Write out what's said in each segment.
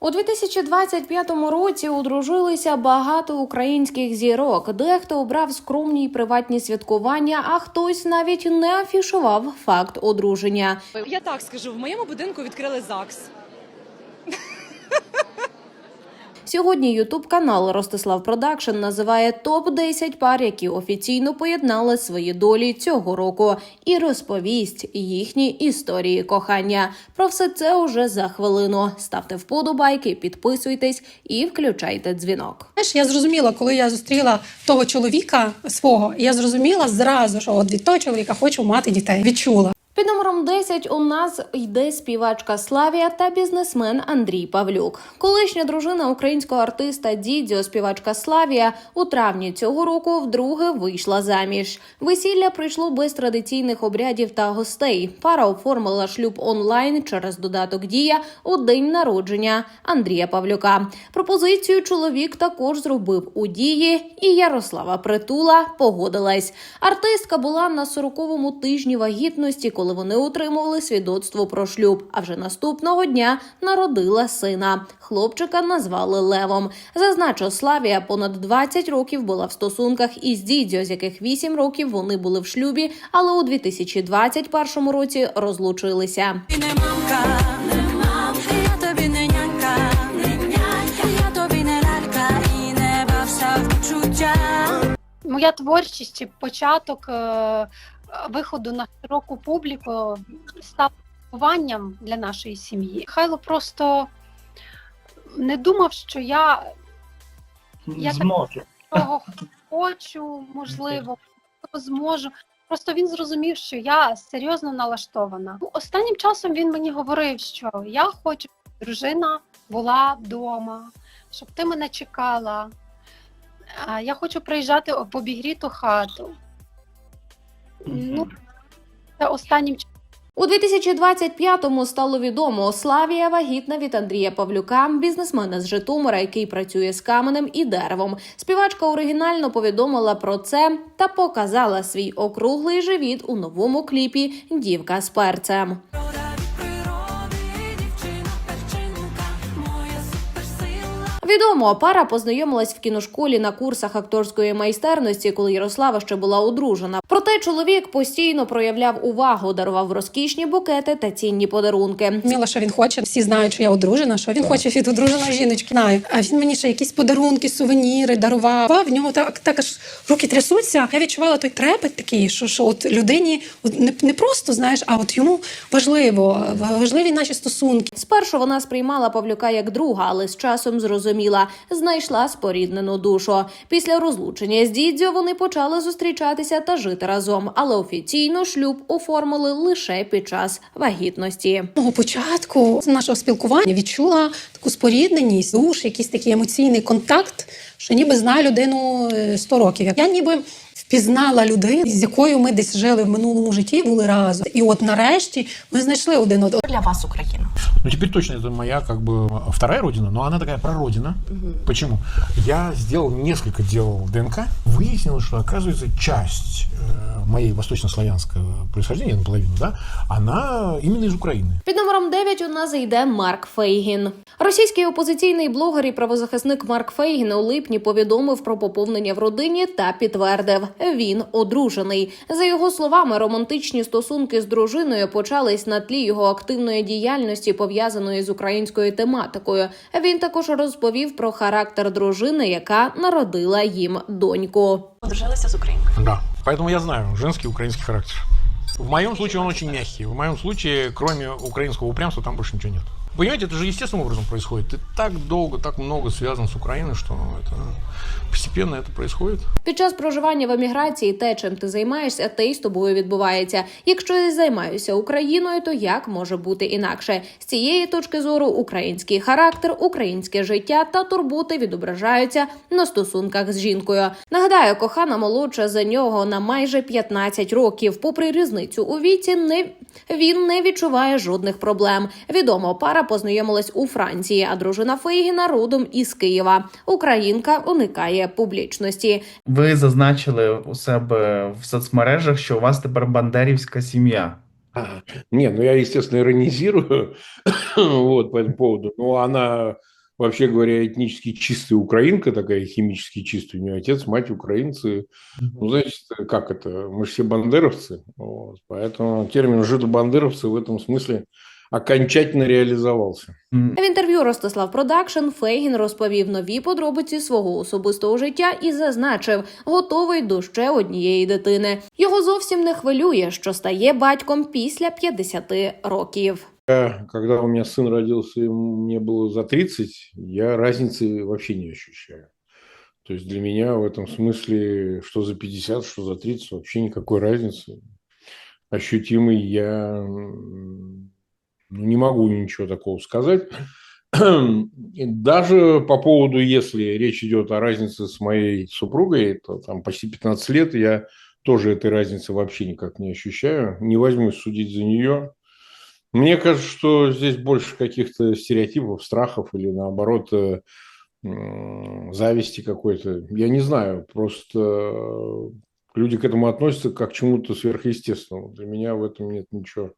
У 2025 році одружилися багато українських зірок. Дехто обрав скромні й приватні святкування, а хтось навіть не афішував факт одруження. Я так скажу, в моєму будинку відкрили ЗАГС. Сьогодні Ютуб канал Ростислав Продакшн називає топ 10 пар, які офіційно поєднали свої долі цього року, і розповість їхні історії кохання. Про все це уже за хвилину. Ставте вподобайки, підписуйтесь і включайте дзвінок. Знаєш, я зрозуміла, коли я зустріла того чоловіка свого, я зрозуміла зразу, що от від того чоловіка хочу мати дітей. Відчула. Під номером 10 у нас йде співачка Славія та бізнесмен Андрій Павлюк. Колишня дружина українського артиста Дідзьо, співачка Славія, у травні цього року вдруге вийшла заміж. Весілля прийшло без традиційних обрядів та гостей. Пара оформила шлюб онлайн через додаток Дія у день народження Андрія Павлюка. Пропозицію чоловік також зробив у дії, і Ярослава Притула погодилась. Артистка була на 40-му тижні вагітності, коли вони отримували свідоцтво про шлюб. А вже наступного дня народила сина. Хлопчика назвали Левом. Зазначу, Славія понад 20 років була в стосунках із Дідзьо, з яких 8 років вони були в шлюбі, але у 2021 році розлучилися. Не мамка, не мамка, я тобі не нянька, не нянька, я тобі не лялька і не бався в. Моя творчість початок е, виходу на широку публіку став вихованням для нашої сім'ї. Хайло просто не думав, що я Я так- того хочу, можливо, зможу. Просто він зрозумів, що я серйозно налаштована. Ну, Останнім часом він мені говорив, що я хочу, щоб дружина була вдома, щоб ти мене чекала. Я хочу приїжджати в обігріту хату. Ну, це останнім. У 2025-му стало відомо, Славія вагітна від Андрія Павлюка, бізнесмена з Житомира, який працює з каменем і деревом. Співачка оригінально повідомила про це та показала свій округлий живіт у новому кліпі Дівка з перцем. Відомо, пара познайомилась в кіношколі на курсах акторської майстерності, коли Ярослава ще була одружена. Проте чоловік постійно проявляв увагу, дарував розкішні букети та цінні подарунки. Розуміла, що він хоче. Всі знають, що я одружена, що він хоче від одруженої жіночки. Знаю. А він мені ще якісь подарунки, сувеніри дарував. А В нього так, так аж руки трясуться. Я відчувала той трепет такий, що, що от людині от не, не просто знаєш, а от йому важливо, важливі наші стосунки. Спершу вона сприймала Павлюка як друга, але з часом зрозуміла, знайшла споріднену душу. Після розлучення з Дідзьо вони почали зустрічатися та жити разом, але офіційно шлюб оформили лише під час вагітності. Мого початку з нашого спілкування відчула таку спорідненість, душ, якийсь такий емоційний контакт, що ніби знаю людину е, 100 років. Я ніби впізнала людину, з якою ми десь жили в минулому житті, були разом. І от нарешті ми знайшли один одного. для вас Украина? Ну, теперь точно это моя, как бы, вторая родина, но она такая прародина. Почему? Я сделал, несколько делал ДНК, выяснилось, что, оказывается, часть э, моей восточнославянского происхождения, наполовину, да, она именно из Украины. Під номером 9 у нас йде Марк Фейгін. Російський опозиційний блогер і правозахисник Марк Фейгін у липні повідомив про поповнення в родині та підтвердив, він одружений. За його словами, романтичні стосунки з дружиною почались на тлі його активної діяльності, пов'язаної з українською тематикою. Він також розповів про характер дружини, яка народила їм доньку. Подружилась с украинкой. Да. Поэтому я знаю женский украинский характер. В моем случае он очень мягкий. В моем случае, кроме украинского упрямства, там больше ничего нет. Понимаете, это же естественным образом происходит. Ты так долго, так много связан с Украиной, что это постепенно это происходит. Під час проживання в еміграції те, чим ти займаєшся, те й з тобою відбувається. Якщо я займаюся Україною, то як може бути інакше? З цієї точки зору український характер, українське життя та турботи відображаються на стосунках з жінкою. Нагадаю, кохана молодша за нього на майже 15 років. Попри різницю у віці, не він не відчуває жодних проблем. Відомо, пара познайомилась у Франції, а дружина Фейгіна родом із Києва. Українка уникає публічності. Ви зазначили у себе в соцмережах, що у вас тепер бандерівська сім'я. А, Не, ну я, естественно, иронизирую вот, по этому поводу. Но она, вообще говоря, этнически чистая украинка, такая химически чистая. У нее отец, мать украинцы. Ну, значит, как это? Мы же все бандеровцы. Вот. Поэтому термин «жидобандеровцы» в этом смысле окончательно реализовался. В інтерв'ю Ростислав Продакшн Фейгін розповів нові подробиці свого особистого життя і зазначив, готовий до ще однієї дитини. Його зовсім не хвилює, що стає батьком після 50 років. Я, Когда у меня сын родился, и мне было за 30, я разницы вообще не ощущаю. То есть для меня в этом смысле, что за 50, что за 30, вообще никакой разницы. Ощутимой я м, ну, не могу ничего такого сказать. Даже по поводу, если речь идет о разнице с моей супругой, то там почти 15 лет, я тоже этой разницы вообще никак не ощущаю. Не возьмусь судить за нее. Мне кажется, что здесь больше каких-то стереотипов, страхов или наоборот э, зависти какой-то. Я не знаю, просто э, люди к этому относятся как к чему-то сверхъестественному. Для меня в этом нет ничего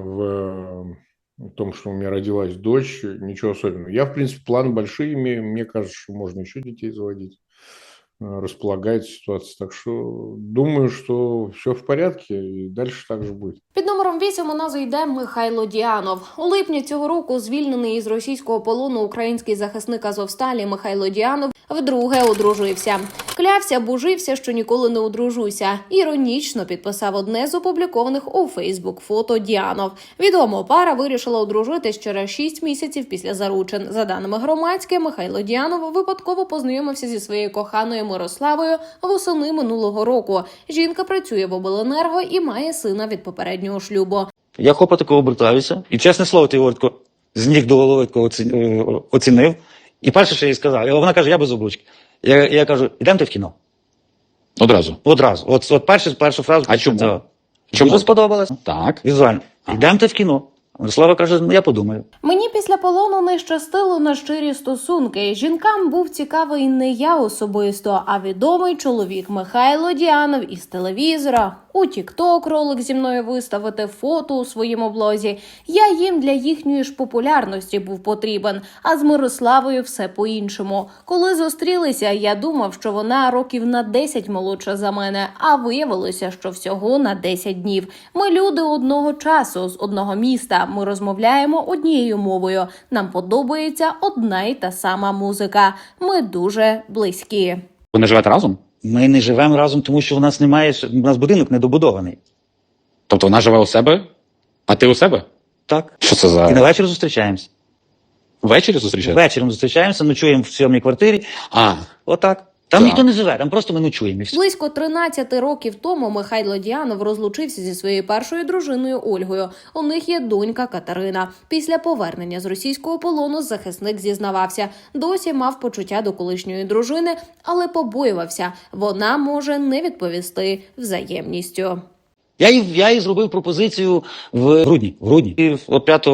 в э, том, что у меня родилась дочь, ничего особенного. Я, в принципе, планы большие имею. Мне кажется, что можно еще детей заводить. Э, Располагает ситуация. Так что думаю, что все в порядке и дальше так же будет. Під номером 8 у нас йде Михайло Діанов. У липні цього року звільнений із російського полону український захисник Азовсталі Михайло Діанов вдруге одружився. Клявся, бужився, що ніколи не одружуся. Іронічно підписав одне з опублікованих у Фейсбук фото Діанов. Відомо, пара вирішила одружитись через 6 місяців після заручин. За даними громадське, Михайло Діанов випадково познайомився зі своєю коханою Мирославою восени минулого року. Жінка працює в обленерго і має сина від попереднього шлюбу. Я хопа такого обертаюся, і чесне слово, ти його тако з ніг до голови тако оці- е, оцінив. І перше, що я їй сказав, і вона каже, я без облучки. Я, я кажу, ідемте в кіно. Одразу. Одразу. От, от першу, першу фразу. А чому? Чому? Дуже сподобалось. Так. Візуально. Ідемте в кіно. Слава каже, ну я подумаю. Мені після полону не щастило на щирі стосунки. Жінкам був цікавий не я особисто, а відомий чоловік Михайло Діанов із телевізора. У Тікток ролик зі мною виставити фото у своєму блозі. Я їм для їхньої ж популярності був потрібен. А з Мирославою все по-іншому. Коли зустрілися, я думав, що вона років на 10 молодша за мене, а виявилося, що всього на 10 днів. Ми люди одного часу з одного міста. Ми розмовляємо однією мовою. Нам подобається одна й та сама музика. Ми дуже близькі. Ви не живете разом? Ми не живемо разом, тому що у нас немає, у нас будинок недобудований. Тобто вона живе у себе, а ти у себе? Так. Що це за. І на вечір зустрічаємося. ввечері зустрічаємося? Вечором зустрічаємося, ночуємо в сьомій квартирі. А, Отак. Там Так. ніхто не живе, там просто ми ночуємо. І все. Близько 13 років тому Михайло Діанов розлучився зі своєю першою дружиною Ольгою. У них є донька Катерина. Після повернення з російського полону захисник зізнавався, досі мав почуття до колишньої дружини, але побоювався, вона може не відповісти взаємністю. Я їй, я їй зробив пропозицію в грудні. В грудні. І от 5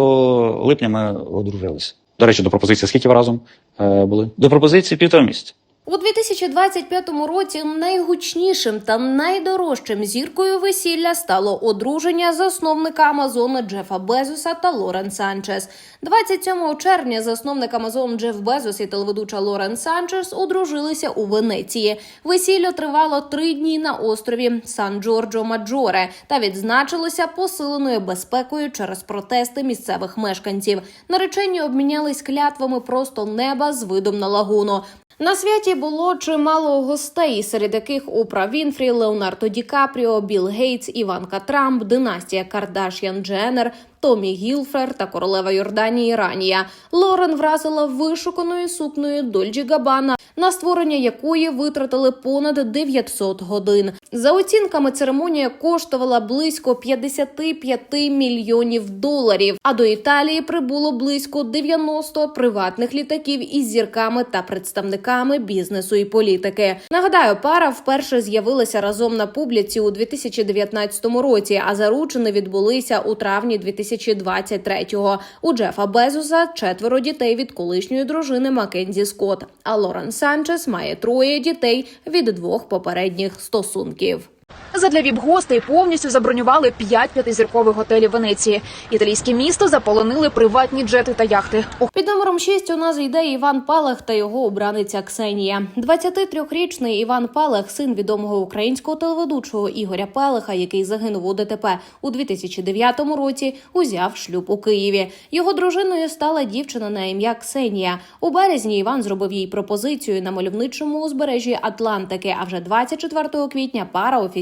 липня ми одружилися. до речі, до пропозиції, скільки ви разом е, були? До пропозиції півтора місяця. У 2025 році найгучнішим та найдорожчим зіркою весілля стало одруження засновника Амазону Джефа Безоса та Лорен Санчес. 27 червня засновник Амазон Джеф Безос і телеведуча Лорен Санчес одружилися у Венеції. Весілля тривало три дні на острові Сан Джорджо Маджоре та відзначилося посиленою безпекою через протести місцевих мешканців. Наречені обмінялись клятвами просто неба з видом на лагуну. На святі було чимало гостей, серед яких Опра Вінфрі, Леонардо Ді Капріо, Білл Гейтс, Іванка Трамп, династія Кардаш'ян Дженнер, Томі Гілфер та королева Йорданії Ранія. Лорен вразила вишуканою сукною Дольджі Габана, на створення якої витратили понад 900 годин. За оцінками, церемонія коштувала близько 55 мільйонів доларів. А до Італії прибуло близько 90 приватних літаків із зірками та представниками бізнесу і політики. Нагадаю, пара вперше з'явилася разом на публіці у 2019 році, а заручини відбулися у травні 2023-го. У Джефа Безоса четверо дітей від колишньої дружини Маккензі Скотт, а Лорен Санчес має троє дітей від двох попередніх стосунків. Задля віп-гостей повністю забронювали п'ять п'ятизіркових готелів Венеції. Італійське місто заполонили приватні джети та яхти. Під номером 6 у нас йде Іван Палех та його обраниця Ксенія. 23-річний Іван Палех, син відомого українського телеведучого Ігоря Пелеха, який загинув у ДТП у 2009 році, узяв шлюб у Києві. Його дружиною стала дівчина на ім'я Ксенія. У березні Іван зробив їй пропозицію на мальовничому узбережжі Атлантики. А вже 24 квітня пара офіційно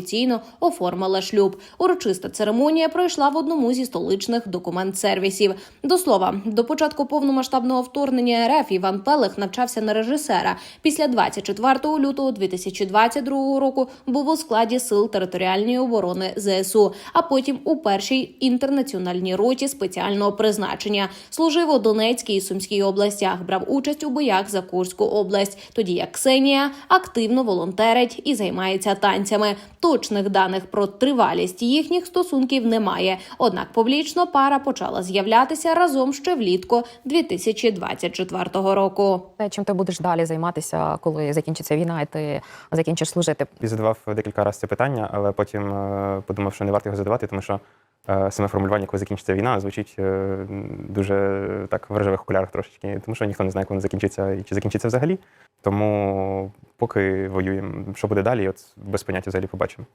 оформила шлюб. Урочиста церемонія пройшла в одному зі столичних документ-сервісів. До слова, до початку повномасштабного вторгнення РФ Іван Пелех навчався на режисера. Після 24 лютого 2022 року був у складі сил територіальної оборони ЗСУ, а потім у першій інтернаціональній роті спеціального призначення. Служив у Донецькій і Сумській областях, брав участь у боях за Курську область. Тоді як Ксенія активно волонтерить і займається танцями. Точних даних про тривалість їхніх стосунків немає. Однак публічно пара почала з'являтися разом ще влітку 2024 року. Чим ти будеш далі займатися, коли закінчиться війна, і ти закінчиш служити? Я задавав декілька разів це питання, але потім е, подумав, що не варто його задавати, тому що е, саме формулювання, коли закінчиться війна, звучить е, дуже так в рожевих окулярах трошечки, тому що ніхто не знає, коли закінчиться і чи закінчиться взагалі. Тому поки воюємо, що буде далі, от без поняття взагалі побачимо.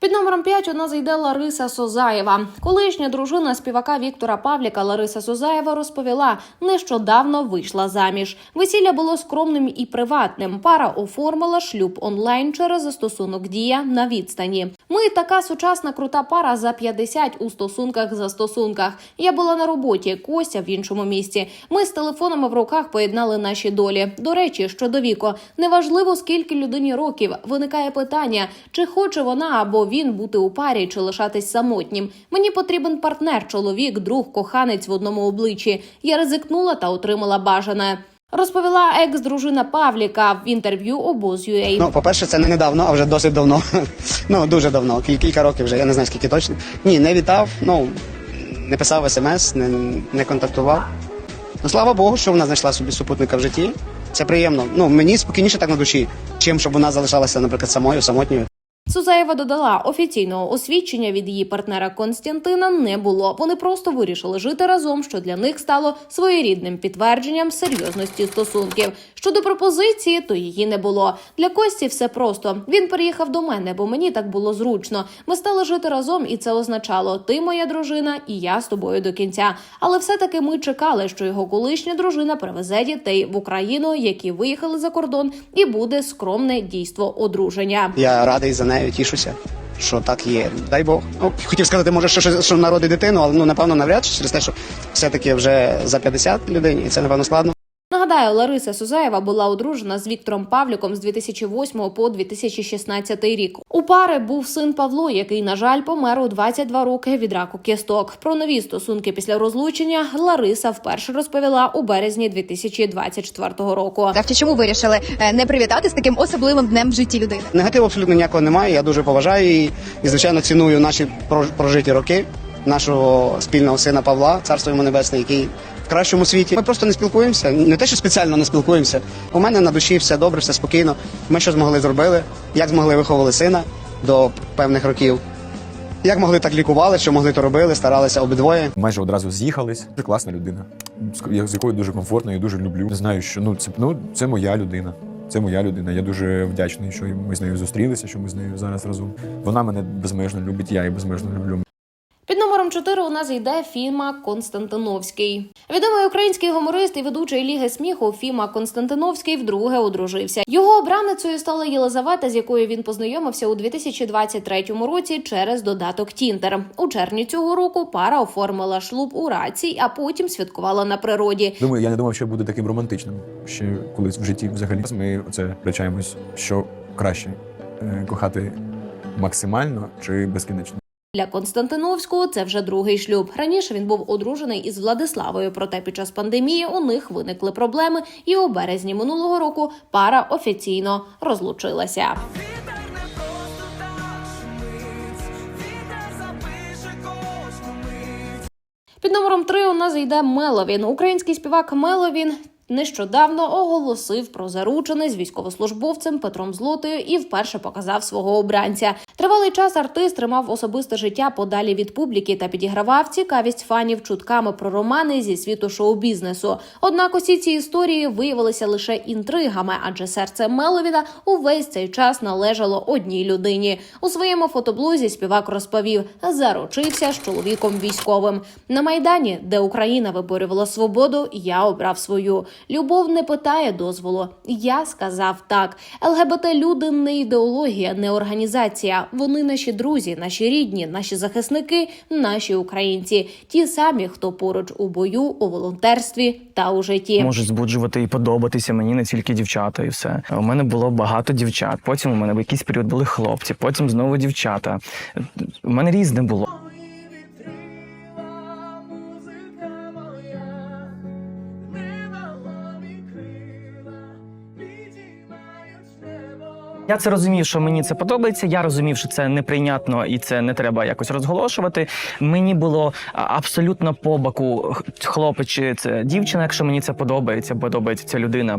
Під номером 5 у нас йде Лариса Созаєва. Колишня дружина співака Віктора Павліка Лариса Созаєва розповіла, нещодавно вийшла заміж. Весілля було скромним і приватним. Пара оформила шлюб онлайн через застосунок Дія на відстані. Ми така сучасна крута пара за 50 у стосунках за стосунках. Я була на роботі, Костя в іншому місці. Ми з телефонами в руках поєднали наші долі. До речі, щодо віку, неважливо скільки людині років. Виникає питання, чи хоче вона або він бути у парі, чи лишатись самотнім. Мені потрібен партнер, чоловік, друг, коханець в одному обличчі. Я ризикнула та отримала бажане. Розповіла екс-дружина Павліка в інтерв'ю обоз.ua. Ну, по-перше, це не недавно, а вже досить давно. ну, дуже давно, кіль- кілька років вже, я не знаю скільки точно. Ні, не вітав, ну, не писав смс, не, не контактував. Ну, слава Богу, що вона знайшла собі супутника в житті. Це приємно. Ну, мені спокійніше так на душі, чим щоб вона залишалася, наприклад, самою, самотньою. Сузаєва додала, офіційного освідчення від її партнера Константина не було. Вони просто вирішили жити разом, що для них стало своєрідним підтвердженням серйозності стосунків. Щодо пропозиції, то її не було. Для Кості все просто. Він переїхав до мене, бо мені так було зручно. Ми стали жити разом, і це означало: ти моя дружина, і я з тобою до кінця. Але все-таки ми чекали, що його колишня дружина привезе дітей в Україну, які виїхали за кордон, і буде скромне дійство одруження. Я радий за нею, тішуся, що так є. Дай Бог. Ну, хотів сказати, може, що, що, народить дитину, але ну, напевно, навряд чи через те, що все-таки вже за 50 людині, і це, напевно, складно. Нагадаю, Лариса Сузаєва була одружена з Віктором Павліком з 2008 по 2016 рік. У пари був син Павло, який, на жаль, помер у 22 роки від раку кісток. Про нові стосунки після розлучення Лариса вперше розповіла у березні 2024 року. Так, чи чому вирішили е, не привітати з таким особливим днем в житті людини? Негативу абсолютно ніякого немає. Я дуже поважаю її і, звичайно, ціную наші прож- прожиті роки нашого спільного сина Павла, царство йому небесне, який кращому світі. Ми просто не спілкуємося. Не те, що спеціально не спілкуємося. У мене на душі все добре, все спокійно. Ми що змогли зробили, як змогли виховували сина до певних років. Як могли, так лікували, що могли, то робили, старалися обидвоє. Майже одразу з'їхались. Дуже класна людина, з якою дуже комфортно і дуже люблю. Знаю, що ну це ну це моя людина. Це моя людина. Я дуже вдячний, що ми з нею зустрілися, що ми з нею зараз разом. Вона мене безмежно любить, я її безмежно люблю. Під номером 4 у нас йде Фіма Константиновський. Відомий український гуморист і ведучий ліги сміху Фіма Константиновський вдруге одружився. Його обраницею стала Єлизавета, з якою він познайомився у 2023 році через додаток Тіндер. У червні цього року пара оформила шлуб у рації, а потім святкувала на природі. Думаю, я не думав, що буде таким романтичним. Ще колись в житті взагалі ми оце речаємось, що краще е, кохати максимально чи безкінечно. Для Константиновського це вже другий шлюб. Раніше він був одружений із Владиславою. Проте під час пандемії у них виникли проблеми, і у березні минулого року пара офіційно розлучилася. Під номером 3 у нас йде Меловін. Український співак Меловін Нещодавно оголосив про заручене з військовослужбовцем Петром Злотою і вперше показав свого обранця. Тривалий час артист тримав особисте життя подалі від публіки та підігравав цікавість фанів чутками про романи зі світу шоу-бізнесу. Однак усі ці історії виявилися лише інтригами, адже серце Меловіда увесь цей час належало одній людині. У своєму фотоблозі співак розповів, заручився з чоловіком військовим на майдані, де Україна виборювала свободу. Я обрав свою. Любов не питає дозволу. Я сказав так. ЛГБТ люди не ідеологія, не організація. Вони наші друзі, наші рідні, наші захисники, наші українці, ті самі, хто поруч у бою, у волонтерстві та у житті. Можуть збуджувати і подобатися мені не тільки дівчата, і все. У мене було багато дівчат. Потім у мене в якийсь період були хлопці, потім знову дівчата. У мене різне було. Я це розумів, що мені це подобається. Я розумів, що це неприйнятно і це не треба якось розголошувати. Мені було абсолютно по боку хлопець чи це дівчина, якщо мені це подобається, подобається ця людина,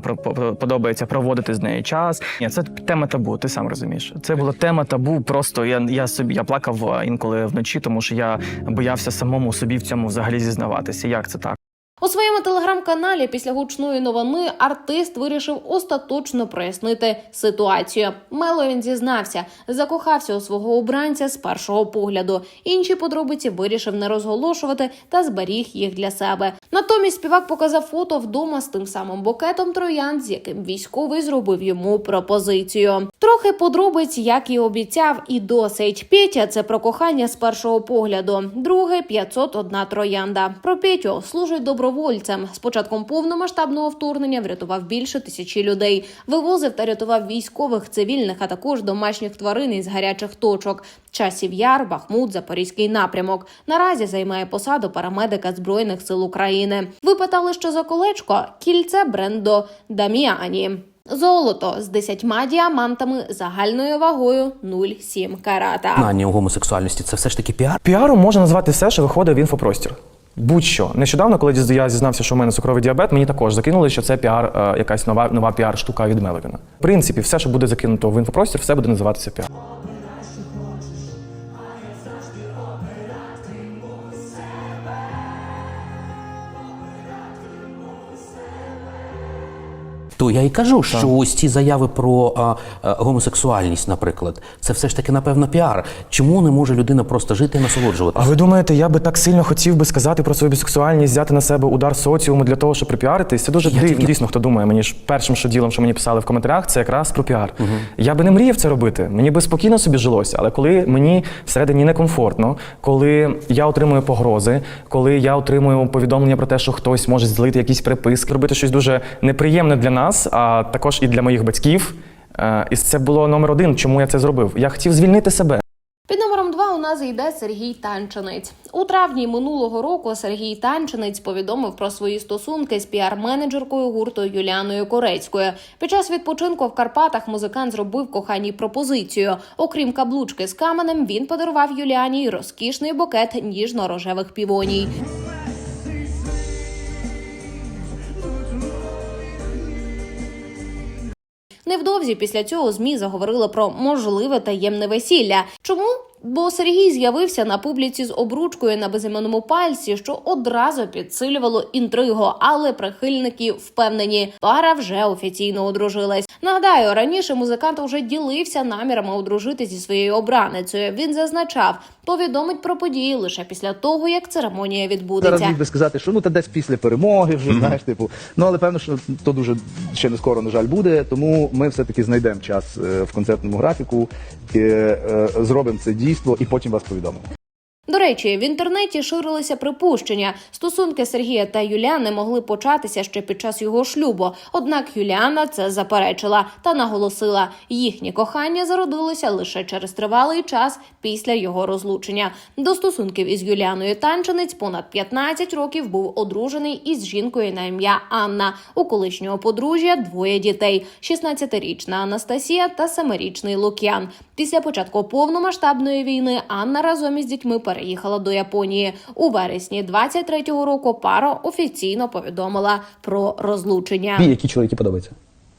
подобається проводити з нею час. Ні, це тема табу. Ти сам розумієш. Це була тема табу. Просто я, я собі я плакав інколи вночі, тому що я боявся самому собі в цьому взагалі зізнаватися. Як це так? У своєму телеграм-каналі після гучної новини артист вирішив остаточно прояснити ситуацію. Мело він зізнався, закохався у свого обранця з першого погляду. Інші подробиці вирішив не розголошувати та зберіг їх для себе. Натомість співак показав фото вдома з тим самим букетом троянд, з яким військовий зробив йому пропозицію. Трохи подробиць, як і обіцяв, і досить. Петя це про кохання з першого погляду. Друге 501 троянда. Про Петю служить добровольцем. З початком повномасштабного вторгнення врятував більше тисячі людей. Вивозив та рятував військових, цивільних, а також домашніх тварин із гарячих точок. Часів Яр, Бахмут, Запорізький напрямок. Наразі займає посаду парамедика Збройних сил України. Ви питали, що за колечко? Кільце бренду Даміані. Золото з 10 діамантами загальною вагою 0,7 карата. Знання у гомосексуальності це все ж таки піар. Піаром можна назвати все, що виходить в інфопростір. Будь-що нещодавно, коли я зізнався, що в мене цукровий діабет, мені також закинули, що це піар, е, якась нова нова піар-штука від Меловіна. В принципі, все, що буде закинуто в інфопростір, все буде називатися піар. То я і кажу, що ось ці заяви про а, а, гомосексуальність, наприклад, це все ж таки напевно піар. Чому не може людина просто жити і насолоджуватися? А ви думаєте, я би так сильно хотів би сказати про свою бісексуальність, взяти на себе удар соціуму для того, щоб припіаритись? Це дуже дивно. Дійсно, хто думає, мені ж першим що ділом, що мені писали в коментарях, це якраз про піар. Я би не мріяв це робити. Мені би спокійно собі жилося, але коли мені всередині некомфортно, коли я отримую погрози, коли я отримую повідомлення про те, що хтось може злити якісь приписки, робити щось дуже неприємне для нас, а також і для моїх батьків. Е, І це було номер один, чому я це зробив. Я хотів звільнити себе. Під номером два у нас йде Сергій Танчинець. У травні минулого року Сергій Танчинець повідомив про свої стосунки з піар-менеджеркою гурту Юліаною Корецькою. Під час відпочинку в Карпатах музикант зробив коханій пропозицію. Окрім каблучки з каменем, він подарував Юліані розкішний букет ніжно-рожевих півоній. Невдовзі після цього змі заговорили про можливе таємне весілля. Чому? Бо Сергій з'явився на публіці з обручкою на безіменному пальці, що одразу підсилювало інтригу, але прихильники впевнені, пара вже офіційно одружилась. Нагадаю, раніше музикант вже ділився намірами одружитися зі своєю обраницею. Він зазначав, повідомить про події лише після того, як церемонія Зараз відбудеться. міг би сказати, що ну та десь після перемоги вже знаєш, типу. Ну але певно, що то дуже ще не скоро, на жаль, буде. Тому ми все-таки знайдемо час е, в концертному графіку, е, е, зробимо це дійство і потім вас повідомимо. До речі, в інтернеті ширилися припущення. Стосунки Сергія та Юліани могли початися ще під час його шлюбу. Однак Юліана це заперечила та наголосила, їхнє кохання зародилося лише через тривалий час після його розлучення. До стосунків із Юліаною Танчинець понад 15 років був одружений із жінкою на ім'я Анна. У колишнього подружжя двоє дітей: 16-річна Анастасія та 7-річний Лук'ян. Після початку повномасштабної війни Анна разом із дітьми переїхала переїхала до Японії. У вересні 23-го року пара офіційно повідомила про розлучення. які чоловіки подобаються?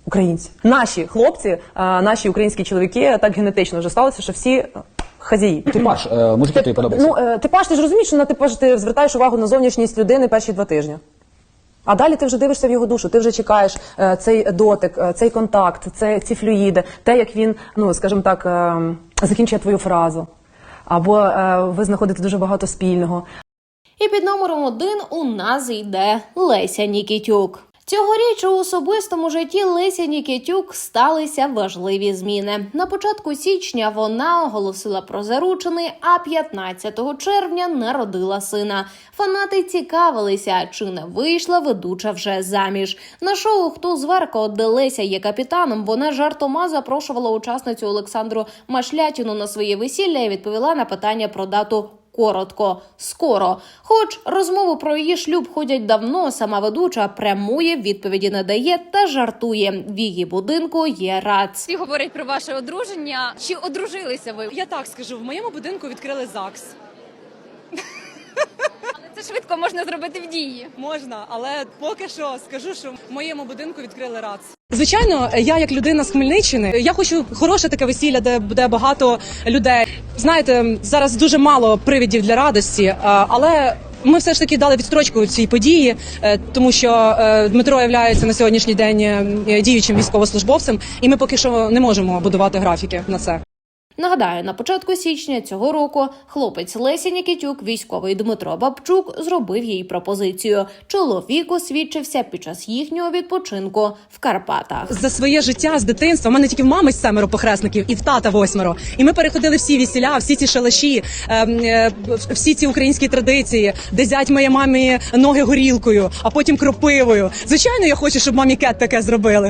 Українці. Наші хлопці, а, наші українські чоловіки так генетично вже сталося, що всі хазяї. Типаж, е, мужики тобі подобаються? Ну, е, типаж, ти ж розумієш, що на типаж ти звертаєш увагу на зовнішність людини перші два тижні. А далі ти вже дивишся в його душу, ти вже чекаєш е, цей дотик, е, цей контакт, це, ці флюїди, те, як він, ну скажімо так, е, закінчує твою фразу. Або е, ви знаходите дуже багато спільного. І під номером один у нас йде Леся Нікітюк. Цьогоріч у особистому житті Лесі Нікітюк сталися важливі зміни. На початку січня вона оголосила про заручений, а 15 червня народила сина. Фанати цікавилися, чи не вийшла ведуча вже заміж. На шоу Хто зверка, де Леся є капітаном, вона жартома запрошувала учасницю Олександру Машлятіну на своє весілля і відповіла на питання про дату коротко, скоро. Хоч розмову про її шлюб ходять давно, сама ведуча прямує відповіді не дає та жартує. В її будинку є рац. Всі говорять про ваше одруження. Чи одружилися ви? Я так скажу, в моєму будинку відкрили ЗАГС. Це швидко можна зробити в дії. Можна, але поки що скажу, що в моєму будинку відкрили РАЦ. Звичайно, я як людина з Хмельниччини, я хочу хороше таке весілля, де буде багато людей. Знаєте, зараз дуже мало привідів для радості, але. Ми все ж таки дали відстрочку цій події, е, тому що е, Дмитро є на сьогоднішній день е, діючим військовослужбовцем, і ми поки що не можемо будувати графіки на це. Нагадаю, на початку січня цього року хлопець Лесі Нікітюк, військовий Дмитро Бабчук, зробив їй пропозицію. Чоловік освідчився під час їхнього відпочинку в Карпатах. За своє життя з дитинства в мене тільки в мами семеро похресників і в тата восьмеро. І ми переходили всі весіля, всі ці шалаші, ем, е, всі ці українські традиції, де зять моє мамі ноги горілкою, а потім кропивою. Звичайно, я хочу, щоб мамі кет таке зробили.